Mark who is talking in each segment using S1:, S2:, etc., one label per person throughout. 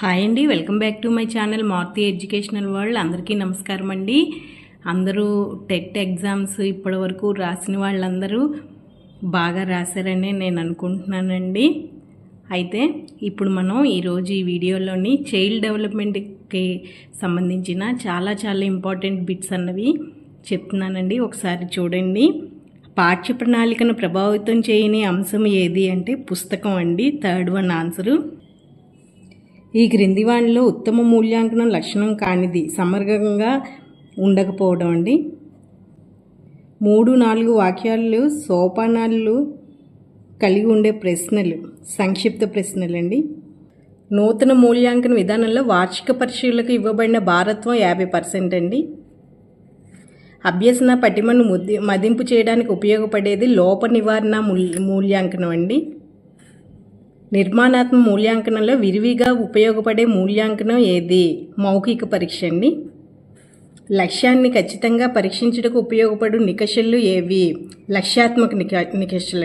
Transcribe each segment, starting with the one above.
S1: Hi అండి welcome back to my channel Maruthi educational world అందరికీ నమస్కారం అండి. అందరూ టెట్ ఎగ్జామ్స్ ఇప్పటి వరకు రాసిన వాళ్ళందరూ బాగా రాశారని నేను అనుకుంటున్నానండి. అయితే ఇప్పుడు మనం ఈరోజు ఈ వీడియోలోని చైల్డ్ డెవలప్మెంట్కి సంబంధించిన చాలా చాలా ఇంపార్టెంట్ బిట్స్ అన్నవి చెప్తున్నానండి. ఒకసారి చూడండి. పాఠ్య ప్రణాళికను ప్రభావితం చేయని అంశం ఏది అంటే పుస్తకం అండి. థర్డ్ వన్ ఆన్సరు ఈ క్రింది వాణిలో ఉత్తమ మూల్యాంకనం లక్షణం కానిది సమగ్రంగా ఉండకపోవడం అండి. మూడు నాలుగు వాక్యాలు సోపానాలు కలిగి ఉండే ప్రశ్నలు సంక్షిప్త ప్రశ్నలండి. నూతన మూల్యాంకన విధానంలో వార్షిక పరీక్షలకు ఇవ్వబడిన భారత్వం యాభై పర్సెంట్ అండి. అభ్యసన పటిమను ముద్ది మదింపు చేయడానికి ఉపయోగపడేది లోప నివారణ మూల్యాంకనం అండి. నిర్మాణాత్మక మూల్యాంకనంలో విరివిగా ఉపయోగపడే మూల్యాంకనం ఏది? మౌఖిక పరీక్ష అండి లక్ష్యాన్ని ఖచ్చితంగా పరీక్షించుటకు ఉపయోగపడు నికషలు ఏవి? లక్ష్యాత్మక నిక నికషలు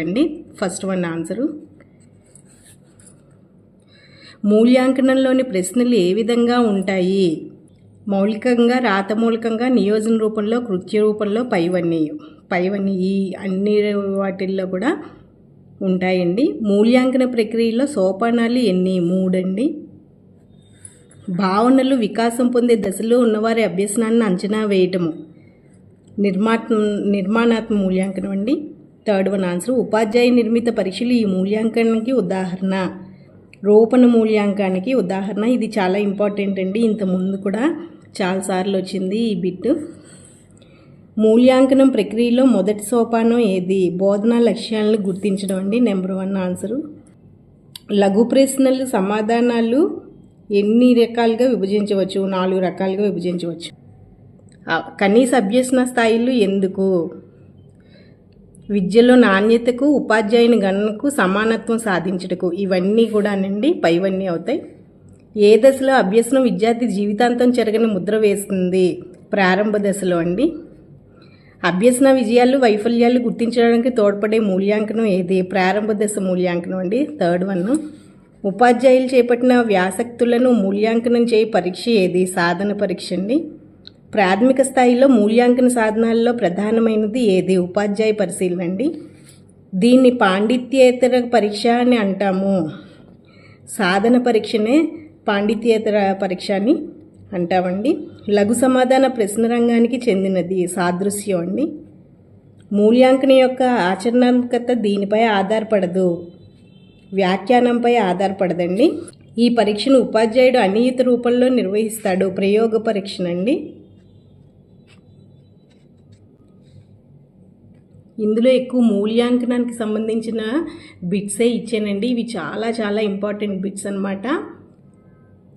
S1: ఫస్ట్ వన్ ఆన్సరు. మూల్యాంకనంలోని ప్రశ్నలు ఏ విధంగా ఉంటాయి? మౌలికంగా రాతమూలికంగా నియోజన రూపంలో కృత్య రూపంలో పైవన్నీ. పైవన్నీ ఈ అన్ని వాటిల్లో కూడా ఉంటాయండి. మూల్యాంకన ప్రక్రియలో సోపానాలు ఎన్ని? మూడండి. భావనలు వికాసం పొందే దశలో ఉన్నవారి అభ్యసనాన్ని అంచనా వేయటము. నిర్మాత్మ నిర్మాణాత్మక మూల్యాంకనం అండి. Third one answer. ఉపాధ్యాయ నిర్మిత పరీక్షలు ఈ మూల్యాంకనానికి ఉదాహరణ. రూపణ మూల్యాంకానికి ఉదాహరణ. ఇది చాలా ఇంపార్టెంట్ అండి. ఇంతకుముందు కూడా చాలాసార్లు వచ్చింది ఈ బిట్ మూల్యాంకనం ప్రక్రియలో మొదటి సోపానం ఏది? బోధనా లక్ష్యాలను గుర్తించడం అండి నెంబర్ వన్ ఆన్సరు. లఘు ప్రశ్నలు సమాధానాలు ఎన్ని రకాలుగా విభజించవచ్చు? నాలుగు రకాలుగా విభజించవచ్చు. కనీస అభ్యసన స్థాయిలు ఎందుకు? విద్యలో నాణ్యతకు ఉపాధ్యాయుని గణనకు సమానత్వం సాధించటకు ఇవన్నీ కూడానండి పైవన్నీ అవుతాయి. ఏ దశలో అభ్యసనం విద్యార్థి జీవితాంతం చెరగని ముద్ర వేస్తుంది? ప్రారంభ దశలో అండి. అభ్యసన విజయాలు వైఫల్యాలు గుర్తించడానికి తోడ్పడే మూల్యాంకనం ఏది? ప్రారంభ దశ మూల్యాంకనం అండి. Third one. ఉపాధ్యాయులు చేపట్టిన వ్యాసక్తులను మూల్యాంకనం చేయి పరీక్ష ఏది? సాధన పరీక్ష అండి. ప్రాథమిక స్థాయిలో మూల్యాంకన సాధనాల్లో ప్రధానమైనది ఏది? ఉపాధ్యాయ పరిశీలన అండి. దీన్ని పాండిత్యేతర పరీక్ష అని అంటాము. సాధన పరీక్షనే పాండిత్యేతర పరీక్ష అని అంటామండి లఘు సమాధాన ప్రశ్న రంగానికి చెందినది సాదృశ్యం అండి. మూల్యాంకన యొక్క ఆచరణాత్మకత దీనిపై ఆధారపడదు. వ్యాఖ్యానంపై ఆధారపడదండి. ఈ పరీక్షను ఉపాధ్యాయుడు అనియత రూపంలో నిర్వహిస్తాడు. ప్రయోగ పరీక్షనండి ఇందులో ఎక్కువ మూల్యాంకనానికి సంబంధించిన బిట్సే ఇచ్చానండి. ఇవి చాలా చాలా ఇంపార్టెంట్ బిట్స్ అనమాట